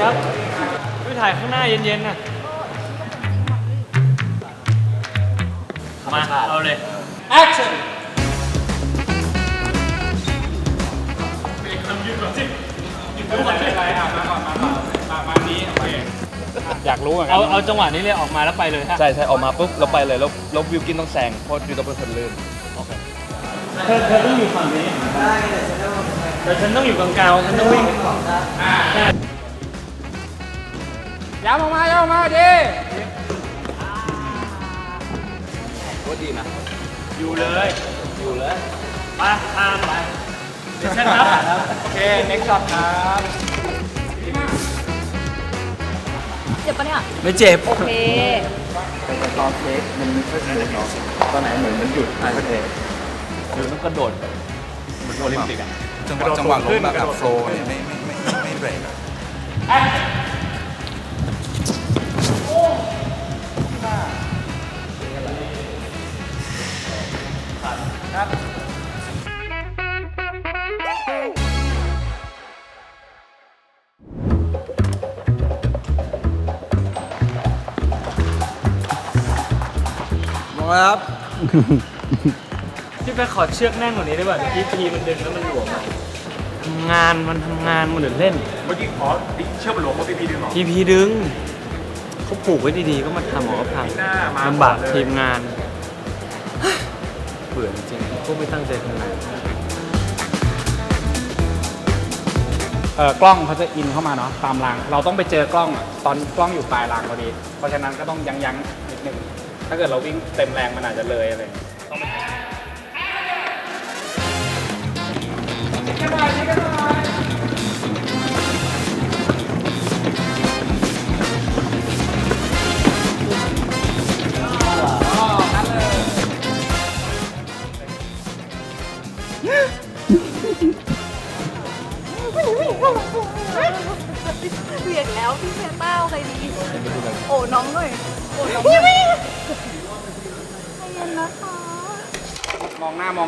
ครับไปถ่ายข้างหน้าเย็นๆน่ะมา เอาเลย action อยากรู้เหมือนกัเอาเอาจังหวะนี้เลยออกมาแล้วไปเลยฮะ ใช่ใช่ออกมาปุ๊บเราไปเลยแล้วแล้ววิวกินต้องแซงเพราะวิวต้องเป็นคนลื่นเธอเธอต้องอยู่ฝั่งนี้ได้แต่ฉันต้องอยู่กลางๆฉันต้องวิ่ง ย้ำออกมาย้ำออกมาดิก็ดีนะ อยู่เลย อยู่เลยไปตามไปเดี๋ยวฉันรับ โอเค next shot ครับเจ็บปะเนี่ย ไม่เจ็บ โอเคตอนเทคมันไม่ค่อยสนุกเนาะตอนไหนเหมือนมันหยุดอะโอเคคือต้องกระโดดแบบเหมือนโอลิมปิกอะจังหวะจังหวะลงแบบแบบโฟล์เนี่ยไม่ไม่ไม่ไม่เบรกอะ ครับ พี่ไปขอเชือกแน่นกว่านี้ได้ป่ะเมื่อกี้พีมันดึงแล้วมันหลวมอะทำงานมันทำงานมันเดือดเล่น เมื่อกี้ขอเชื่อมหลวงมาพี่พีดึงหรอ พีพีดึงเขาปลูกไว้ดีๆก็มาทำหมอพังหน้ามาลำบากก่อนเลย ทีมงานเบื่อจริงๆพวกไม่ตั้งใจทำงานเออกล้องเขาจะอินเข้ามาเนาะตามราง เราต้องไปเจอกล้องอะตอนกล้องอยู่ปลายรางพอดี เพราะฉะนั้นก็ต้องยั้งยั้งๆนิดนึง ถ้าเกิดเราวิ่งเต็มแรงมันอาจจะเลยอะไรอย่างเงี้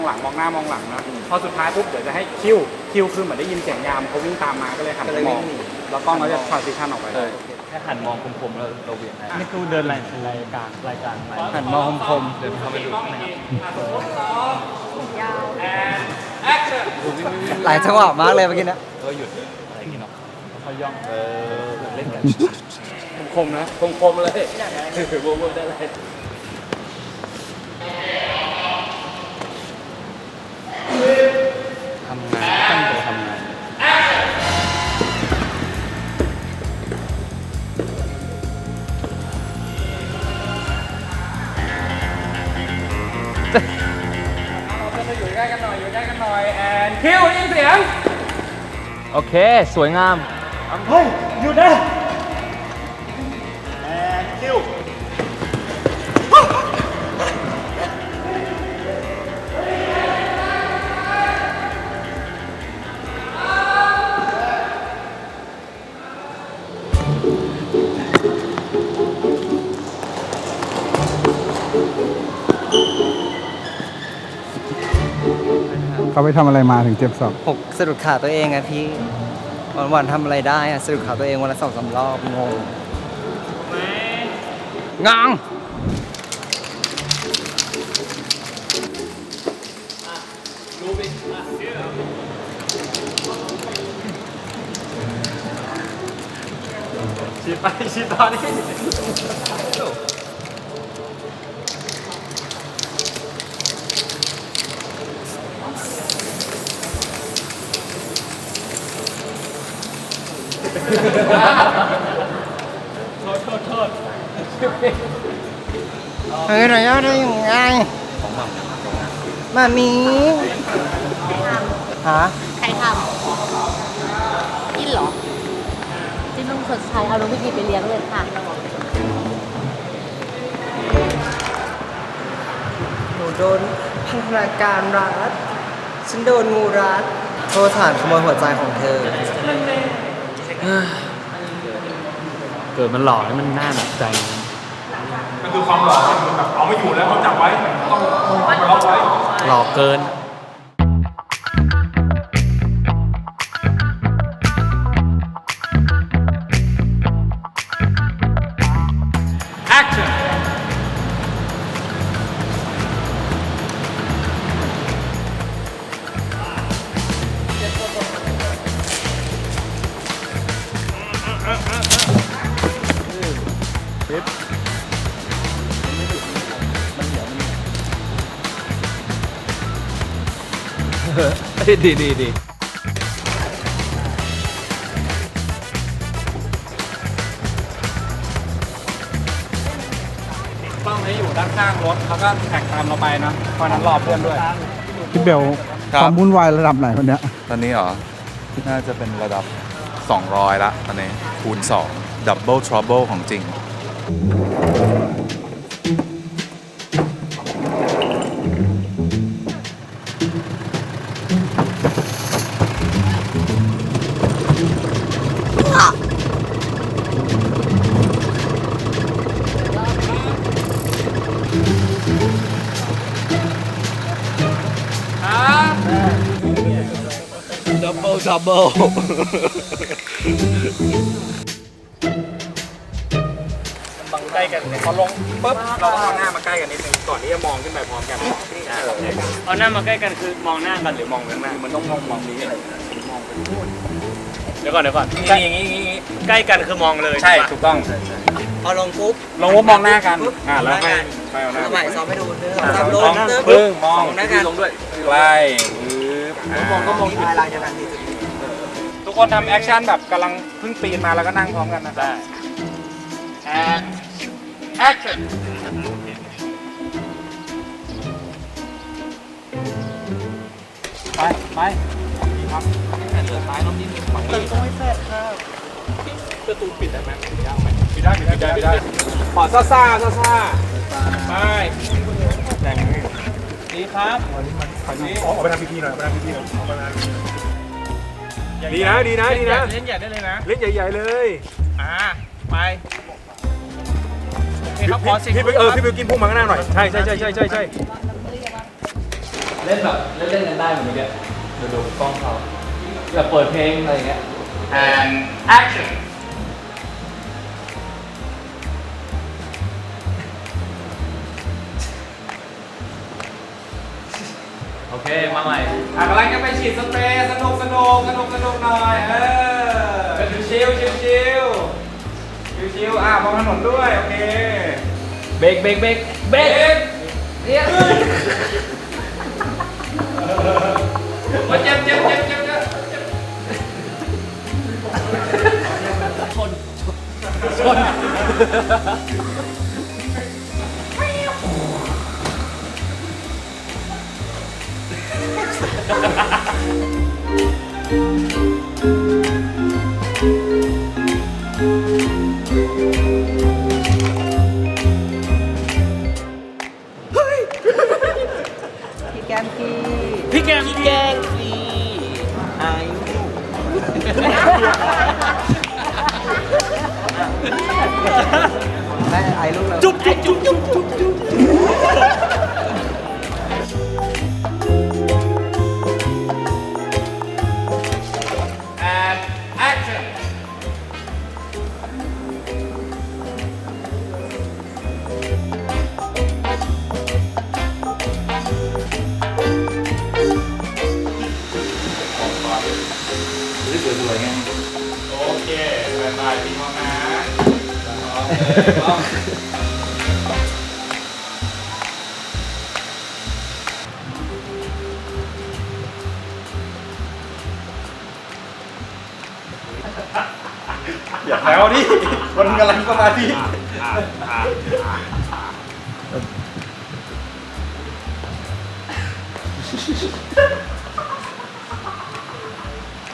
องหน้ามองหลังมองหน้ามองหลังนะพอสุดท้ายปุ๊บเดี๋ยวจะให้คิวคิวคือเหมือนได้ยินเสียงยามเขาวิ่งตามมาก็เลยหันไปมองแล้วกล้องเขาจะทรานซิชันออกไปเออแค่หันมองคมๆแล้วเราเบี่ยงได้นี่คือเดินรายรายการรายการอะไรหันมองคมๆเดินเข้าไปดูนะครับยาวหลายจังหวะมากเลยเมื่อกี้เนะก็หยุดอะไรอย่างเงี้ยเนาะเขาย่องเออเล่นกันคมๆนะคมๆเลยโบว์เวอร์ได้เลย อยู่ใกล้กันหน่อยอยู่ใกล้กันหน่อยแอนคิวได้ยินเสียง โอเค สวยงาม เฮ้ยหยุดนะ เขาไปทำอะไรมาถึงเจ็บศอกหกสะดุดขาตัวเองอะพี่วันวันๆทำอะไรได้อะสะดุดขาตัวเองวันละสองสามรอบงงงงฉี ดไปฉีดตอนนี้เฮ้ยหน่อยได้ยังไงมามีฮะใครทำกินเหรอจิ้นต้องชดใช้เอาน้องพี่พีไปเลี้ยงเลยค่ะหนูโดนพันธนาการรัดฉันโดนงูรัดโทษฐานขโมยหัวใจของเธอ เกิดมันหล่อให้มันน่าหนักใจ มันคือความหล่อมันแบบเอาไม่อยู่แล้วเขาจับไว้ต้องมาล็อกไว้หล่อเกิน ดีดีดีกล้องนี้อยู่ด้านข้างรถแล้วก็แท็กตามเราไปนะเพราะนั้นรอเพื่อนด้วย พี่เบลครัคบ วามวุ่นวายระดับไหนวันเนี้ยตอนนี้เหรอ น่าจะเป็นระดับ 200 ละตอนนี้ คูณ2 Double Trouble ของจริง บเบิลดับเบิลบังใกล้กันพอลงปุ๊บเราต้องเอาหน้ามาใกล้กันนิดนึงก่อนที่จะมองขึ้นไปพร้อมกันเอาหน้ามาใกล้กันคือมองหน้ากันหรือมองข้างหน้ามันต้องมองมองนี้อะไรเดี๋ยวก่อนเดี๋ยวก่อนใช่อย่างนี้อย่างนี้ใกล้กันคือมองเลยใช่ปะถูกต้องพอลงปุ๊บลงว่ามองหน้ากันอ่าแล้วให้ไปเอาหน้าเอาใหม่ซ้อมให้ดูหนึ่งสองอ่าสามลลงงตึ๊บปึ้งมองหน้ากันลงด้วยใกล้ปึ๊บมองก็มองมีพายลายเดียวกันที่จุด ทุกคนทำแอคชั่นแบบกำลังเพิ่งปีนมาแล้วก็นั่งพร้อมกันนะได้ and action ไปไปดีครับแต่เหลือซ้ายน้องนิดนึงฝั่งนี้ต้องไม่แฟดค่ะประตูปิดได้ไหมปิดได้ไหมปิดได้ปิดได้ปิดได้ขอซ่าซ่าซ่าซ่าไปแรงนี้ดีครับฝั่งนี้ออกไปทำพิธีหน่อยไปทำพิธีหน่อยออกไปทำพิธี ดีนะดีนะดีนะ เล่นใหญ่ได้เลยนะ เล่นใหญ่ ๆ เลยอ่าไปโอเคครับขอสิพี่เออพี่บิวกินพุ่งมาข้างหน้าหน่อยใช่ใช่ใช่ใช่ใช่ใช่เล่นแบบเล่นเล่นกันได้เหมือนเมื่อกี้ดูดูกล้องเขาแบบเปิดเพลงอะไรอย่างเงี้ย and action โอเค มาใหม่ อะกำลังจะไปฉีดสเปรย์สนุกสนุกสนุกสนุกหน่อยเออชิวชิวชิวชิวชิวอะมองถนนด้วยโอเคเบรกเบรกเบรกเบรกเนี่ยโอ้ยเจ็บเจ็บเจ็บเจ็บเจ็บเจ็บชนชน พี่แก้มพี่พี่แกมพี่แกมไอ้แม่ไอ้ลูกเรา จุ๊บจุ๊บจุ๊บจุ๊บจุ๊บ โอเคบายบายพี่น้องนะอย่าแถวดิคนกำลังสมาธิ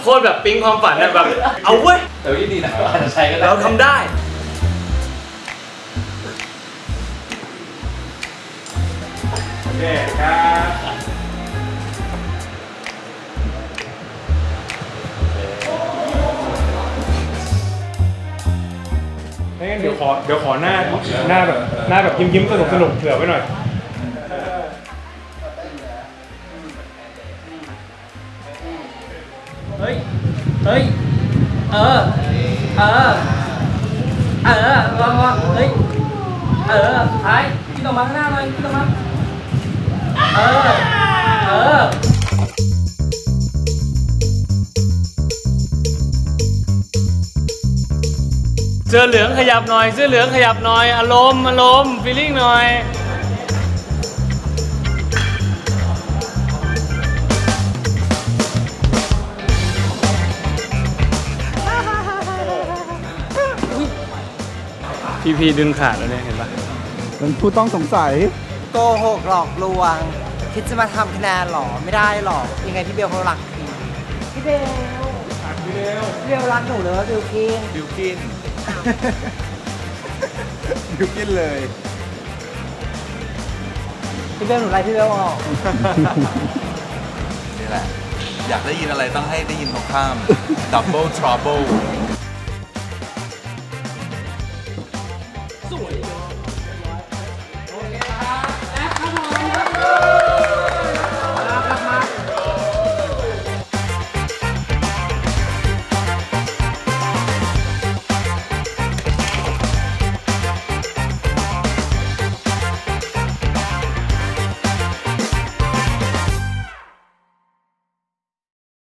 คตรแบบปิ๊งความฝันอะแบบ เอาเว้ย แต่วิธีไหนวะอาจจะใช้ก็ได้เราทำได้ โอเคครับไม่งั้นเดี๋ยวขอเดี๋ยวขอหน้าหน้าแบบหน้าแบบยิ้มยิ้มสนุกสนุกเผื่อไว้หน่อย ออเออวางวางเฮ้ย เออท้ายกินออกมาข้างหน้าเลยกินออกมา เออ เออเสื้อเหลืองขยับหน่อย เสื้อเหลืองขยับหน่อย อารมณ์ อารมณ์ฟีลิ่งหน่อย พีพีดึงขาดแล้วเนี่ยเห็นปะเป็นผู้ต้องสงสัย โกหกหลอกลวง คิดจะมาทำคะแนนหรอ ไม่ได้หรอก ยังไงพี่เบลเขารักพี่พี่เบลพี่เบลพี่เบลรักหนูเลยว่าบิวกินบิวกิน บิวกินเลย พี่เบลหนูไล่พี่เบลออก นี่แหละ อยากได้ยินอะไรต้องให้ได้ยินตรงข้าม Double Trouble